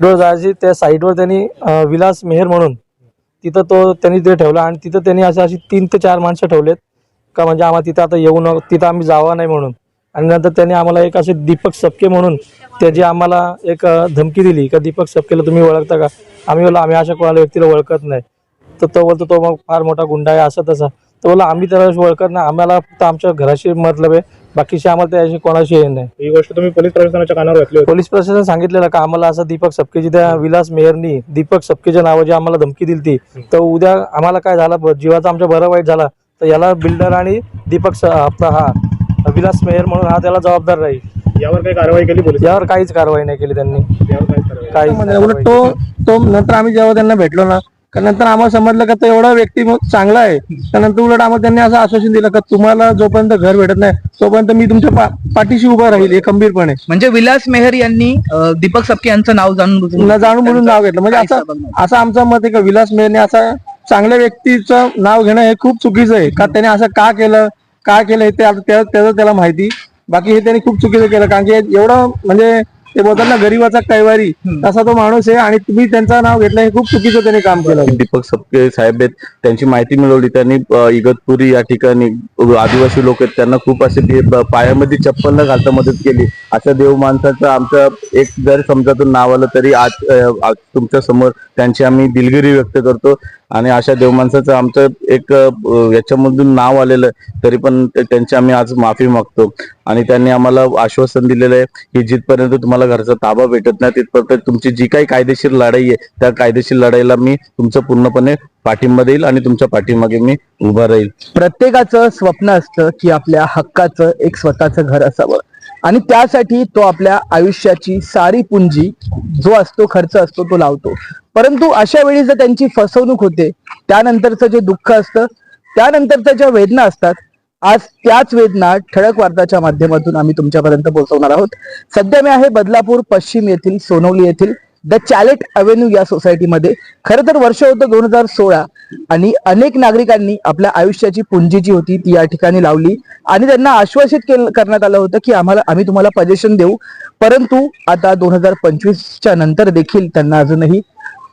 साईडवर जायची त्या साईडवर त्यांनी विलास मेहर म्हणून तिथं तो त्यांनी ते ठेवला आणि तिथं त्यांनी असे अशी तीन ते चार माणसं ठेवलेत. का म्हणजे आम्हाला तिथं आता येऊ न तिथं आम्ही जावा नाही म्हणून. आणि नंतर त्यांनी आम्हाला एक असे दीपक सपके म्हणून त्याची आम्हाला एक धमकी दिली. का दीपक सपकेला तुम्ही ओळखता का? आम्ही बोला आम्ही अशा कोणाला व्यक्तीला ओळखत नाही. तर तो बोलतो तो मग फार मोठा गुंडा आहे असं तसा. तर बोला आम्ही त्याला ओळखत नाही. आम्हाला फक्त आमच्या घराशी मतलब आहे. बाकीशी आम्हाला त्याशी कोणाशी हे नाही. ही गोष्ट तुम्ही पोलीस प्रशासनाच्या कानावर घातली होती. पोलीस प्रशासन सांगितलेलं का आम्हाला असं दीपक सपकेची त्या विलास मेहरनी दीपक सपकेच्या नावाची आम्हाला धमकी दिली ती तर उद्या आम्हाला काय झालं? ब- जीवाचा आमच्या बरं वाईट झाला. तर याला बिल्डर आणि दीपक स- आपला हा विलास मेहर म्हणून हा त्याला जबाबदार राहील. यावर काही कारवाई केली पोलीस? यावर काहीच कारवाई नाही केली त्यांनी. यावर काही कारवाई काहीच म्हणजे उलट कारवाई तो. तो नंतर आम्ही जेव्हा त्यांना भेटलो ना नंतर आम्हाला समजलं का तो एवढा व्यक्ती चांगला आहे. त्यानंतर उलट आम्हाला त्यांनी असं आश्वासन दिलं का तुम्हाला जोपर्यंत घर भेटत नाही तोपर्यंत मी तुमच्या पा- पाठीशी उभा राहील हे खंबीरपणे. म्हणजे विलास मेहर यांनी दीपक सपके यांचं नाव जाणून जाणून म्हणून नाव घेतलं. म्हणजे असं. असं आमचं मत आहे का विलास मेहरने असं चांगल्या व्यक्तीचं नाव घेणं हे खूप चुकीचं आहे. का त्याने असं का केलं का केलं हे त्याचं त्याला माहिती. बाकी हे त्यांनी खूप चुकीचं केलं. कारण की एवढं म्हणजे ते बोलतात ना गरीबाचा कैवारी तसा तो माणूस आहे आणि तुम्ही त्यांचं नाव घेतलं हे खूप चुकीचं त्यांनी काम केलं. दीपक सपके साहेब आहेत त्यांची माहिती मिळवली त्यांनी इगतपुरी या ठिकाणी आदिवासी लोक आहेत त्यांना खूप असे पायामध्ये चप्पल न घालता मदत केली. अशा देव माणसाचं आमचं एक जर समजातून नाव आलं तरी आज तुमच्यासमोर त्यांची आम्ही दिलगिरी व्यक्त करतो. आणि अशा देव माणसाचं आमचं एक याच्यामधून नाव आलेलं तरी पण त्यांची आम्ही आज माफी मागतो. आणि त्यांनी आम्हाला आश्वासन दिलेलं आहे की जिथपर्यंत तुम्हाला घरचा ताबा भेटत नाही तिथपर्यंत तुमची जी काही कायदेशीर लढाई आहे त्या कायदेशीर लढाईला मी तुमचं पूर्णपणे पाठिंबा देईल आणि तुमच्या पाठीमागे मी उभा राहील. प्रत्येकाचं स्वप्न असतं की आपल्या हक्काचं एक स्वतःचं घर असावं. आणि त्यासाठी तो आपल्या आयुष्याची सारी पुंजी जो असतो खर्च असतो तो लावतो. परंतु अशा वेळी जर त्यांची फसवणूक होते त्यानंतरचं जे दुःख असतं त्यानंतरच्या ज्या वेदना असतात आज त्याच वेदना ठळक वार्ताच्या माध्यमातून आम्ही तुमच्यापर्यंत पोहोचवणार आहोत. सध्या मी आहे बदलापूर पश्चिम येथील सोनवली येथील द चॅलेट अव्हेन्यू या सोसायटीमध्ये. खरं तर वर्ष होतं दोन हजार सोळा आणि अनेक नागरिकांनी आपल्या आयुष्याची पुंजी जी होती ती या ठिकाणी लावली. आणि त्यांना आश्वासित करण्यात आलं होतं की आम्हाला आम्ही तुम्हाला पजेशन देऊ. परंतु आता दोन हजार पंचवीसच्या नंतर देखील त्यांना अजूनही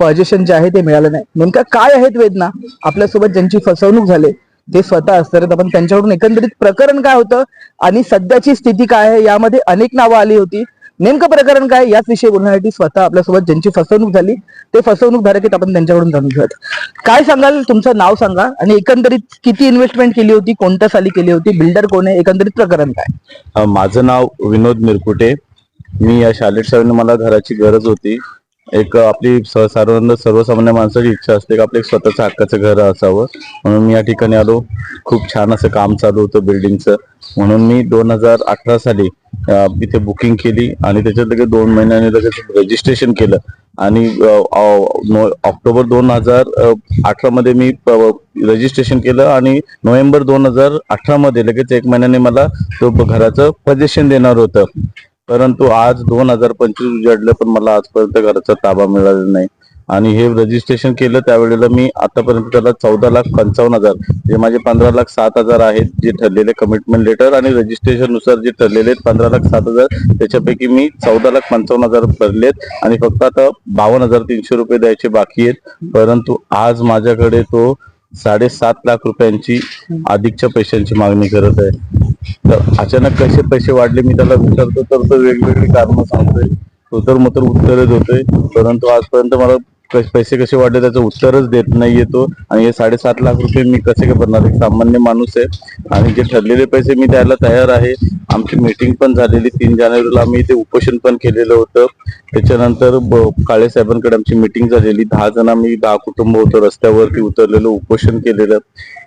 पजेशन जे आहे ते मिळालं नाही. नेमका काय आहेत वेदना? आपल्यासोबत ज्यांची फसवणूक झाली ते स्वतः असतात. आपण त्यांच्याकडून एकंदरीत प्रकरण काय होतं आणि सध्याची स्थिती काय आहे यामध्ये अनेक नावं आली होती. नेमकं प्रकरण काय याच विषयी बोलण्यासाठी स्वतः आपल्यासोबत ज्यांची फसवणूक झाली ते फसवणूक धारक आहेत आपण त्यांच्याकडून जाणून घेऊयात. काय सांगाल? तुमचं नाव सांगा. आणि एकंदरीत किती इन्व्हेस्टमेंट केली होती कोणत्या साली केली होती बिल्डर कोण आहे एकंदरीत प्रकरण काय? माझं नाव विनोद मिरकुटे. मी या शालेट शाळेने मला घराची गरज होती. एक आपली सर्वांना सर्वसामान्य माणसाची इच्छा असते की आपलं एक स्वतःचं हक्काचं घर असावं. म्हणून मी या ठिकाणी आलो. खूप छान असं काम चालू होतं बिल्डिंगचं म्हणून मी दोन हजार अठरा साली इथे बुकिंग केली आणि त्याच्यात लगेच दोन महिन्याने लगेच रजिस्ट्रेशन केलं. आणि ऑक्टोबर दोन हजार अठरा मध्ये मी रजिस्ट्रेशन केलं आणि नोव्हेंबर दोन हजार अठरा मध्ये लगेच एक महिन्याने मला तो घराचं पजेशन देणार होतं. परंतु आज दोन हजार पंचवीस उजाडलं पण मला आजपर्यंत घराचा ताबा मिळाला नाही. आणि हे रजिस्ट्रेशन केलं त्यावेळेला मी आतापर्यंत त्याला चौदा लाख पंचावन्न हजार जे माझे पंधरा लाख सात हजार आहेत जे ठरलेले कमिटमेंट लेटर आणि रजिस्ट्रेशननुसार जे ठरलेले आहेत पंधरा लाख सात हजार त्याच्यापैकी मी चौदा लाख पंचावन्न हजार भरलेत आणि फक्त आता बावन्न हजार तीनशे रुपये द्यायचे बाकी आहेत. परंतु आज माझ्याकडे तो साडेसात लाख रुपयांची अधिकच्या पैशांची मागणी करत आहे. तर अचानक कसे पैसे वाढले मी त्याला विचारतो तर तो वेगवेगळी कारणं सांगतोय. तो तर मग उत्तर देतोय. परंतु आजपर्यंत मला पैसे कसे वाढले त्याचं उत्तरच देत नाहीये तो. आणि हे साडेसात लाख रुपये मी कसे काय भरणार? एक सामान्य माणूस आहे. आणि जे ठरलेले पैसे मी द्यायला तयार आहे आमची मीटिंग पण झालेली तीन जानेवारीला. आम्ही ते उपोषण पण केलेलं होतं. त्याच्यानंतर ब- काळे साहेबांकडे आमची मीटिंग झालेली. दहा जण आम्ही दहा कुटुंब होतो. रस्त्यावरती उतरलेलं उपोषण केलेलं.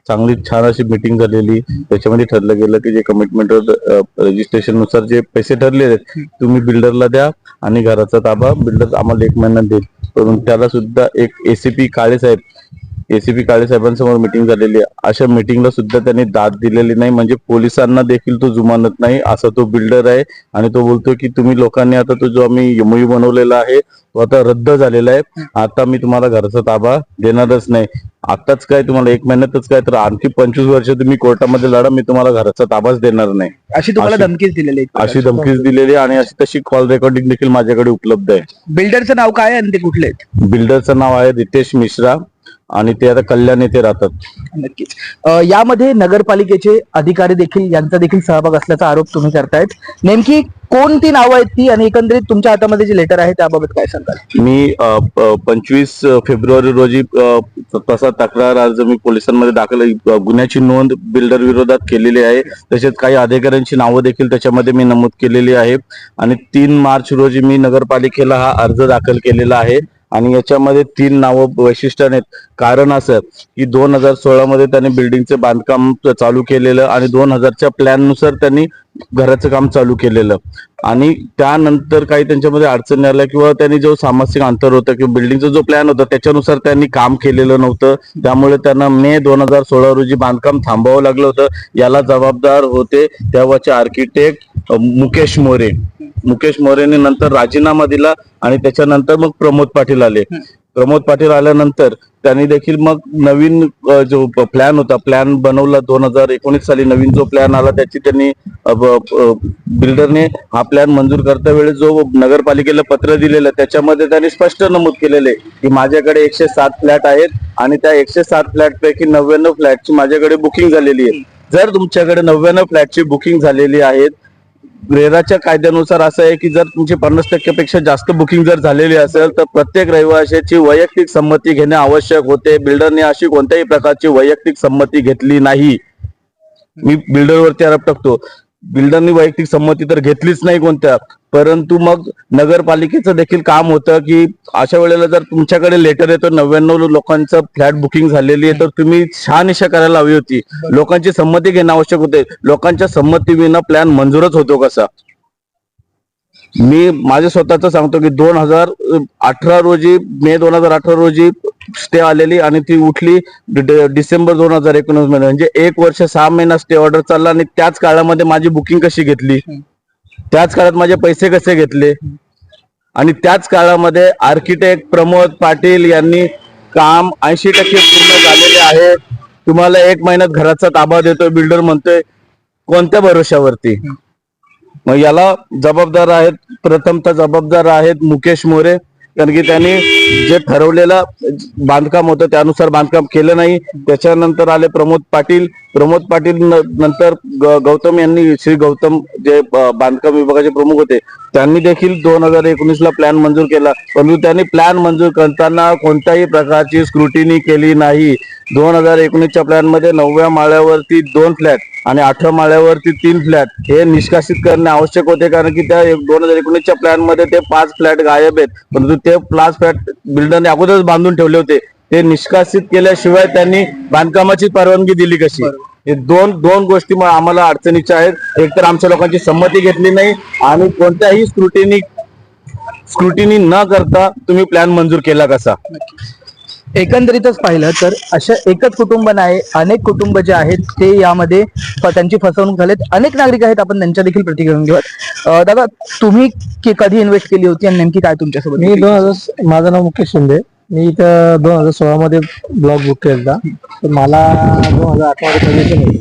चांगली छान अशी मीटिंग झालेली. त्याच्यामध्ये ठरलं गेलं की जे कमिटमेंट रजिस्ट्रेशननुसार जे पैसे ठरले आहेत तुम्ही बिल्डरला द्या आणि घराचा ताबा बिल्डर आम्हाला एक महिना देईल. परंतु त्याला सुद्धा एक एसीपी काळे साहेब एसीपी काळे साहेबांसमोर मिटिंग झालेली आहे. अशा मिटिंगला सुद्धा त्यांनी दाद दिलेली नाही. म्हणजे पोलिसांना देखील तो जुमानत नाही. असा तो बिल्डर आहे. आणि तो बोलतो की तुम्ही लोकांनी आता तो जो आम्ही एमओयू बनवलेला आहे तो आता रद्द झालेला आहे. आता मी तुम्हाला घराचा ताबा देणारच नाही. आताच काय तुम्हाला एक महिन्यातच काय तर आणखी पंचवीस वर्ष तुम्ही कोर्टामध्ये लढा मी तुम्हाला घराचा ताबाच देणार नाही. अशी तुम्हाला धमकीच दिलेली अशी धमकीच दिलेली आहे आणि अशी तशी कॉल रेकॉर्डिंग देखील माझ्याकडे उपलब्ध आहे. बिल्डरचं नाव काय आहे आणि ते कुठले बिल्डरचं नाव आहे रितेश मिश्रा. आणि ते आता कल्याण येथे राहतात. नक्कीच. अ, यामध्ये नगरपालिकेचे अधिकारी देखील यांचा देखील सहभाग असल्याचा आरोप तुम्ही करतायत. नेमकी कोणती नावं आहेत ती आणि एकंदरीत तुमच्या हातामध्ये जे लेटर आहे त्याबाबत काय सांगाल? मी पंचवीस फेब्रुवारी रोजी अ, तसा तक्रार अर्ज मी पोलिसांमध्ये दाखल अ, गुन्ह्याची नोंद बिल्डर विरोधात केलेली आहे. तसेच काही अधिकाऱ्यांची नावं देखील त्याच्यामध्ये मी नमूद केलेली आहे आणि तीन मार्च रोजी मी नगरपालिकेला हा अर्ज दाखल केलेला आहे. आणि याच्यामध्ये तीन नावं वैशिष्ट्य आहेत. कारण असं की दोन हजार सोळामध्ये त्यांनी बिल्डिंगचे बांधकाम चालू केलेलं आणि दोन हजारच्या प्लॅननुसार त्यांनी घराचं काम चालू केलेलं. आणि त्यानंतर काही त्यांच्यामध्ये अडचणी आल्या किंवा त्यांनी जो सामाजिक अंतर होतं किंवा बिल्डिंगचा जो प्लॅन होता त्याच्यानुसार त्यांनी काम केलेलं नव्हतं. त्यामुळे त्यांना मे दोन हजार सोळा रोजी बांधकाम थांबावं लागलं होतं. याला जबाबदार होते तेव्हाचे आर्किटेक्ट मुकेश मोरे. मुकेश मोरेने नंतर राजीनामा दिला आणि त्याच्यानंतर मग प्रमोद पाटील आले. प्रमोद पाटील आल्यानंतर त्यांनी देखील मग नवीन जो प्लॅन होता प्लॅन बनवला दोन हजार एकोणीस साली. नवीन जो प्लॅन आला त्याची त्यांनी बिल्डरने हा प्लॅन मंजूर करता वेळेस जो नगरपालिकेला पत्र दिलेलं त्याच्यामध्ये त्यांनी स्पष्ट नमूद केलेले की माझ्याकडे एकशे सात फ्लॅट आहेत आणि त्या एकशे सात फ्लॅट पैकी नव्याण्णव फ्लॅटची माझ्याकडे बुकिंग झालेली आहे. जर तुमच्याकडे नव्याण्णव फ्लॅटची बुकिंग झालेली आहेत रेराच्या कायद्यानुसार असं आहे की जर तुमची पन्नास टक्क्यापेक्षा जास्त बुकिंग जर झालेली असेल तर प्रत्येक रहिवाशाची वैयक्तिक संमती घेणे आवश्यक होते. बिल्डरने अशी कोणत्याही प्रकारची वैयक्तिक संमती घेतली नाही. मी बिल्डरवरती आरोप टाकतो. बिल्डरनी वैयक्तिक संमती तर घेतलीच नाही कोणत्या परंतु मग नगरपालिकेचं देखील काम होतं की अशा वेळेला जर तुमच्याकडे लेटर येतो नव्याण्णव लोकांचं फ्लॅट बुकिंग झालेली आहे तर तुम्ही शहानिशा करायला हवी होती. लोकांची संमती घेणं आवश्यक होते. लोकांच्या संमतीविना प्लॅन मंजूरच होतो कसा? मी माझ्या स्वतःच सांगतो की दोन हजार अठरा रोजी मे दोन हजार अठरा रोजी स्टे आलेली आणि ती उठली डिसेंबर दोन हजार एकोणीसमध्ये. म्हणजे एक वर्ष सहा महिना स्टे ऑर्डर चालला आणि त्याच काळामध्ये माझी बुकिंग कशी घेतली? त्याच काळात माझे पैसे कसे घेतले? आणि त्याच काळामध्ये आर्किटेक्ट प्रमोद पाटील यांनी काम ऐंशी टक्के पूर्ण झालेले आहे. तुम्हाला एक महिन्यात घराचा ताबा देतोय बिल्डर म्हणतोय. कोणत्या भरोशावरती मग याला जबाबदार आहेत प्रथमतः जबाबदार आहेत मुकेश मोरे कारण की त्यांनी जे ठरवलेलं बांधकाम होतं त्यानुसार बांधकाम केलं नाही. त्याच्यानंतर आले प्रमोद पाटील प्रमोद पाटील न- नंतर गौतम यांनी श्री गौतम जे बांधकाम विभागाचे प्रमुख होते त्यांनी देखील दोन हजार एकोणीसला प्लॅन मंजूर केला. परंतु त्यांनी प्लॅन मंजूर करताना कोणत्याही प्रकारची स्क्रुटिनी केली नाही. दोन हजार एकोणीसच्या प्लॅनमध्ये नवव्या माळ्यावरती दोन फ्लॅट आणि आठव्या माळ्यावरती तीन फ्लॅट हे निष्कासित करणे आवश्यक होते कारण की त्या दोन हजार एकोणीसच्या प्लॅनमध्ये ते पाच फ्लॅट गायब आहेत. परंतु ते पाच फ्लॅट बिल्डरने अगोदरच बांधून ठेवले होते. ते निष्कासित केल्याशिवाय त्यांनी बांधकामाची परवानगी दिली कशी? हे दोन दोन गोष्टी मग आम्हाला अडचणीच्या आहेत. एक तर आमच्या लोकांची संमती घेतली नाही आणि कोणत्याही स्क्रुटिनी स्क्रुटिनी न करता तुम्ही प्लॅन मंजूर केला कसा? एकंदरीतच पाहिलं तर अशा एकच कुटुंब नाही अनेक कुटुंब जे आहेत ते यामध्ये त्यांची फसवणूक झालेत. अनेक नागरिक आहेत आपण त्यांच्या देखील प्रतिक्रिया घेऊन घेऊयात. दादा तुम्ही कि- कधी इन्व्हेस्ट केली होती आणि नेमकी काय तुमच्यासोबत मी दोन हजार माझं नाव मुकेश शिंदे. मी इथं दोन हजार सोळा मध्ये ब्लॉग बुक केला तर मला दोन हजार अठरा मध्ये पोझिशन होती.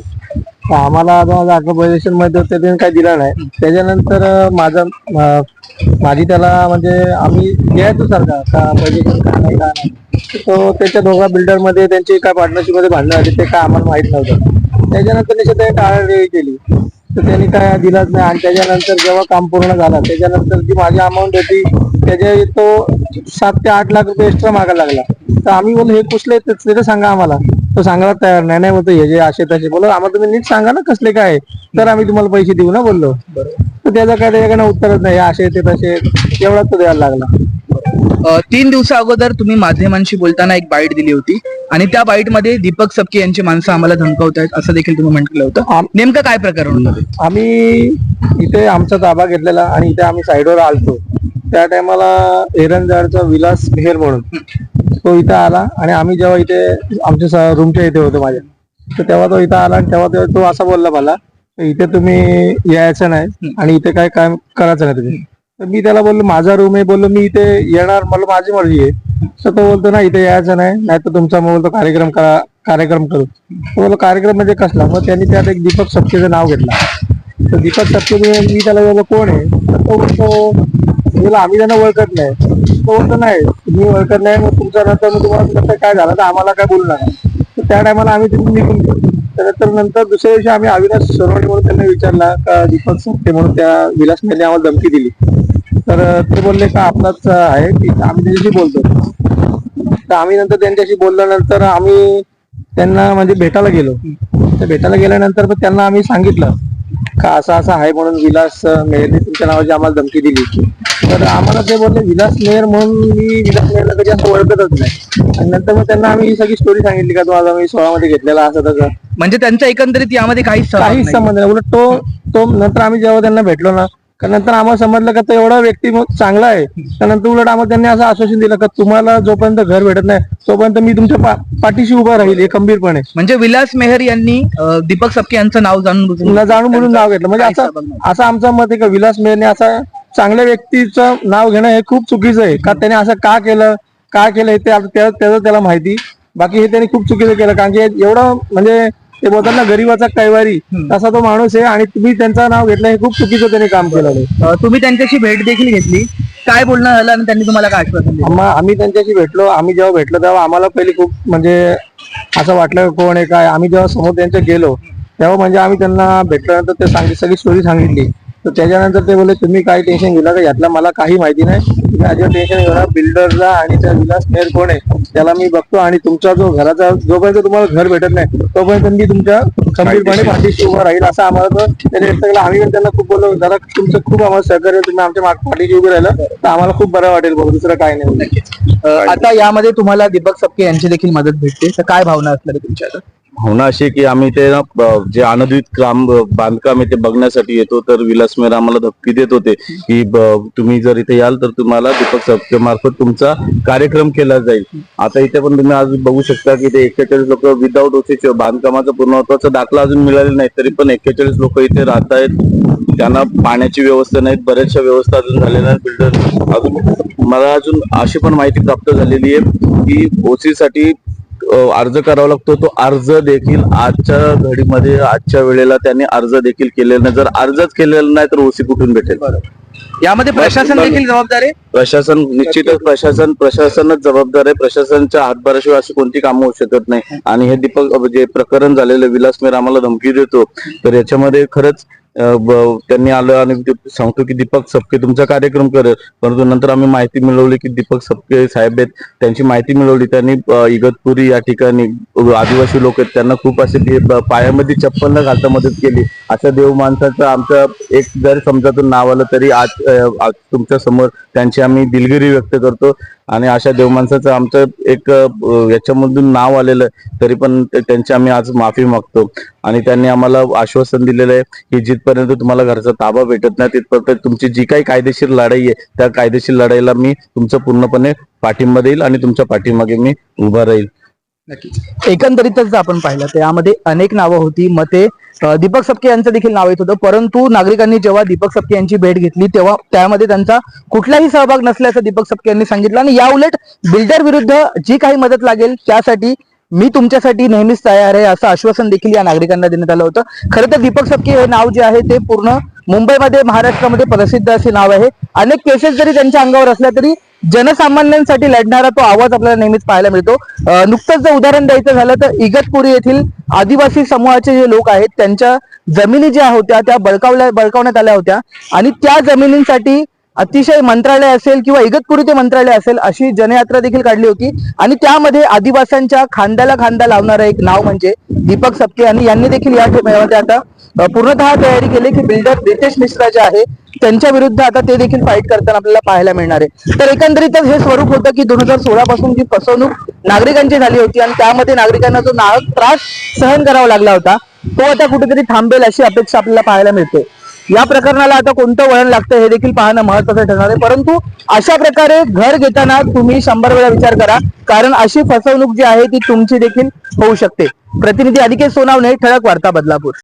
तर आम्हाला दोन हजार अठरा पोझिशनमध्ये त्याने त्यांनी काही दिलं नाही. त्याच्यानंतर माझा माझी त्याला म्हणजे आम्ही द्यायचो सारखा का पोझिशन काय नाही का नाही. तो त्याच्या दोघा बिल्डरमध्ये त्यांची काय पार्टनरशिपमध्ये भांडणं झाली ते काय आम्हाला माहीत नव्हतं. त्याच्यानंतर निश्चित ते टाळाटाळी केली. तर त्यांनी काय दिलाच नाही. आणि त्याच्यानंतर जेव्हा काम पूर्ण झालं त्याच्यानंतर जी माझी अमाऊंट होती त्याच्या तो सात ते आठ लाख रुपये एक्स्ट्रा मागायला लागला. तर आम्ही बोललो हे कुठले ते ते सांगा आम्हाला. तो सांगायला तयार नाही. नाही बोलतो हे जे असे तसे बोलो आम्हाला तुम्ही नीट सांगा ना कसले काय. तर आम्ही तुम्हाला पैसे देऊ ना बोललो. तर त्याचं काय त्याच्याकडे उत्तरच नाही. असे ते तसे एवढाच तो द्यायला लागला. अं, तीन दिवसा अगोदर तुम्ही माध्यमांशी बोलताना एक बाईट दिली होती आणि त्या बाईटमध्ये दीपक सबके यांची माणसं आम्हाला धमकावत आहेत असं देखील तुम्ही म्हटलं होतं. आम- नेमकं काय प्रकरण होतं ते? आम्ही इथे आमचा ताबा घेतलेला आणि इथे आम्ही साईडवर आलतो. त्या टायमाला एरंजाडचा विलास मेहर म्हणून तो इथं आला आणि आम्ही जेव्हा इथे आमच्या रूमच्या इथे होतो माझ्या तर तेव्हा तो इथं आला आणि तेव्हा तेव्हा तो असा बोलला मला इथे तुम्ही यायचं नाही आणि इथे काय काम करायचं नाही तुम्ही. तर मी त्याला बोललो माझा रूम आहे. बोललो मी इथे येणार. मला माझी मर्जी आहे. तर तो बोलतो ना इथे यायचं नाही नाही तर तुमचा मग बोलतो कार्यक्रम करा कार्यक्रम करू. तो बोललो कार्यक्रम म्हणजे कसला? मग त्यांनी त्यात एक दीपक सपकेचं नाव घेतलं. तर दीपक सपके मी त्याला बोललो कोण आहे? तर तो बोलतो बोला आम्ही त्यांना ओळखत नाही. तो बोलतो नाही तुम्ही ओळखत नाही मग तुमच्या नंतर मग तुम्हाला कसं काय झालं तर आम्हाला काय बोलणार नाही तर त्या टायमाला आम्ही तिथून निघून गेलो. त्यानंतर नंतर दुसऱ्या दिवशी आम्ही अविनाश सरवणे म्हणून त्यांना विचारला का दीपक सप्के म्हणून त्या विलास मेहने आम्हाला धमकी दिली. तर ते बोलले का आपलाच आहे की आम्ही त्यांच्याशी बोलतो? तर आम्ही नंतर त्यांच्याशी बोलल्यानंतर आम्ही त्यांना म्हणजे भेटायला गेलो. तर भेटायला गेल्यानंतर मग त्यांना आम्ही सांगितलं का असं असं आहे म्हणून विलास अं, मेहरने तुमच्या नावाची आम्हाला धमकी दिली. तर आम्हाला ते बोलले विलास मेहर म्हणून मी विलास मेहरला कधी असं ओळखतच नाही. आणि नंतर मग त्यांना आम्ही ही सगळी स्टोरी सांगितली का तो आज आम्ही सोळा मध्ये घेतलेला असं तसं. म्हणजे त्यांचा एकंदरीत यामध्ये काहीच सहभाग काहीच नाही. संबंध नाही. उलट तो तो नंतर आम्ही जेव्हा त्यांना भेटलो ना का नंतर आम्हाला समजलं का तो एवढा व्यक्ती मग चांगला आहे. त्यानंतर उलट आम्हाला त्यांनी असं आश्वासन दिलं का तुम्हाला जोपर्यंत घर भेटत नाही तोपर्यंत मी तुमच्या पा- पाठीशी उभा राहील हे खंबीरपणे. म्हणजे विलास मेहर यांनी अं, दीपक सपके यांचं नाव जाणून बुजून न जाणून म्हणून नाव घेतलं. म्हणजे असं नाही. असं आमचं मत आहे का विलास मेहरने असं चांगल्या व्यक्तीचं नाव घेणं हे खूप चुकीचं आहे. का त्याने असं का केलं? का केलं हे ते त्याचं त्याला माहिती. बाकी हे त्यांनी खूप चुकीचं केलं. कारण की एवढं म्हणजे ते बोलतात ना गरीबाचा कैवारी. तसा तो माणूस आहे आणि तुम्ही त्यांचं नाव घेतलं हे खूप चुकीचं त्यांनी काम केलं. तुम्ही त्यांच्याशी भेट देखील घेतली. काय बोलणं झालं आणि त्यांनी तुम्हाला काय आश्वासन दिलं? आम्हा आम्ही त्यांच्याशी भेटलो. आम्ही जेव्हा भेटलो तेव्हा आम्हाला पहिले खूप म्हणजे असं वाटलं कोण आहे काय? आम्ही जेव्हा समोर त्यांच्या गेलो तेव्हा म्हणजे आम्ही त्यांना भेटल्यानंतर ते सांगितली सगळी स्टोरी सांगितली. तर त्याच्यानंतर ते बोलले तुम्ही काही टेन्शन घेऊ नका यातलं मला काही माहिती नाही. तुम्ही अजिबात टेन्शन घेऊ नका बिल्डरला आणि त्या विलास मेहर कोण आहे त्याला मी बघतो आणि तुमचा जो घराचा जोपर्यंत तुम्हाला घर भेटत नाही तोपर्यंत मी तुमच्या खंबीरपणे पाठीशी उभा राहील. असं आम्हाला तो त्याने व्यक्त केलं. आम्ही पण त्यांना खूप बोललो जरा तुमचं खूप आम्हाला सहकार्य तुम्ही आमच्या पाठीशी उभे राहिलं तर आम्हाला खूप बरं वाटेल बघ दुसरं काय नाही. आता यामध्ये तुम्हाला दीपक सपके यांची देखील मदत भेटते तर काय भावना असणार आहे तुमच्या आता? भावना अशी आहे की आम्ही ते जे अनधिकृत काम बांधकाम आहे ते बघण्यासाठी येतो. तर विलास मेहर आम्हाला धक्की देत होते की ब- तुम्ही जर इथे याल तर तुम्हाला दीपक सप्के मार्फत तुमचा कार्यक्रम केला जाईल. आता इथे पण तुम्ही आज बघू शकता की ते एक्केचाळीस लोक विदाऊट ओसीचे बांधकामाचा पूर्णत्वाचा दाखला अजून मिळालेला नाही. तरी पण एक्केचाळीस लोक इथे राहत आहेत. त्यांना पाण्याची व्यवस्था नाही. बऱ्याचशा व्यवस्था अजून झालेल्या आहेत. बिल्डर अजून मला अजून अशी पण माहिती प्राप्त झालेली आहे की ओसीसाठी अर्ज करावा लागतो. तो अर्ज देखील आजच्या घडीमध्ये आजच्या वेळेला त्यांनी अर्ज देखील केलेला नाही. जर अर्जच केलेला नाही तर ओसी कुठून भेटेल? यामध्ये प्रशासन देखील जबाबदार आहे? प्रशासन निश्चितच प्रशासन प्रशासनच जबाबदार आहे. प्रशासनच्या हातभाराशिवाय अशी कोणती कामं होऊ शकत नाही. आणि हे दीपक जे प्रकरण झालेलं विलास मेर आम्हाला धमकी देतो. तर याच्यामध्ये खरंच त्यांनी आलं आणि सांगतो की दीपक सपके तुमचा कार्यक्रम करेल परंतु नंतर आम्ही माहिती मिळवली की दीपक सपके साहेब आहेत त्यांची माहिती मिळवली त्यांनी इगतपुरी या ठिकाणी आदिवासी लोक आहेत त्यांना खूप असे ते पायामध्ये चप्पल न घालता मदत केली. अशा देव माणसाचं आमचं एक जर समजातून नाव आलं तरी आज आज तुमच्यासमोर त्यांची आम्ही दिलगिरी व्यक्त करतो. आणि अशा देव माणसाचं आमचं एक याच्यामधून नाव आलेलं तरी पण त्यांची आम्ही आज माफी मागतो. आणि त्यांनी आम्हाला आश्वासन दिलेलं आहे की जिथपर्यंत तुम्हाला घरचा ताबा भेटत नाही तिथपर्यंत तुमची जी काही कायदेशीर लढाई आहे त्या कायदेशीर लढाईला मी तुमचं पूर्णपणे पाठिंबा देईल आणि तुमच्या पाठीमागे मी उभा राहील. एकंदरीतच जर आपण पाहिलं तर यामध्ये अनेक नावं होती. मग ते दीपक सपके यांचं देखील नाव येत होतं. परंतु नागरिकांनी जेव्हा दीपक सपके यांची भेट घेतली तेव्हा त्यामध्ये त्यांचा कुठलाही सहभाग नसल्याचं दीपक सपके यांनी सांगितलं. आणि या उलट बिल्डर विरुद्ध जी काही मदत लागेल त्यासाठी मी तुमच्यासाठी नेहमीच तयार आहे असं आश्वासन देखील या नागरिकांना देण्यात आलं होतं. खरं तर दीपक सपके हे नाव जे आहे ते पूर्ण मुंबईमध्ये महाराष्ट्रामध्ये प्रसिद्ध असे नाव आहे. अनेक केसेस जरी त्यांच्या अंगावर असल्या तरी जनसामान्यांसाठी लढणारा तो आवाज आपल्याला नेहमीच पाहायला मिळतो. नुकतंच जर उदाहरण द्यायचं झालं तर इगतपुरी येथील आदिवासी समूहाचे जे लोक आहेत त्यांच्या जमिनी ज्या होत्या त्या बळकावल्या बळकावण्यात आल्या होत्या. आणि त्या जमिनींसाठी अतिशय मंत्रालय असेल किंवा इगतपुरी ते मंत्रालय असेल अशी जनयात्रा देखील काढली होती. आणि त्यामध्ये आदिवासींच्या खांद्याला खांदा लावणारं एक नाव म्हणजे दीपक सपके आणि यांनी देखील या आता पूर्णतः तयारी केली की बिल्डर रितेश मिश्रा जे आहे त्यांच्या विरुद्ध आता ते देखील फाईट करताना आपल्याला पाहायला मिळणार आहे. तर एकंदरीतच हे स्वरूप होतं की दोन हजार सोळा पासून जी फसवणूक नागरिकांची झाली होती आणि त्यामध्ये नागरिकांना जो नाहक त्रास सहन करावा लागला होता तो आता कुठेतरी थांबेल अशी अपेक्षा आपल्याला पाहायला मिळते. या प्रकरणाला आता कोणतं वळण लागतं हे देखील पाहणं महत्वाचं ठरणार आहे. परंतु अशा प्रकारे घर घेताना तुम्ही शंभर वेळा विचार करा कारण अशी फसवणूक जी आहे ती तुमची देखील होऊ शकते. प्रतिनिधी अनिकेत सोनावणे ठळक वार्ता बदलापूर.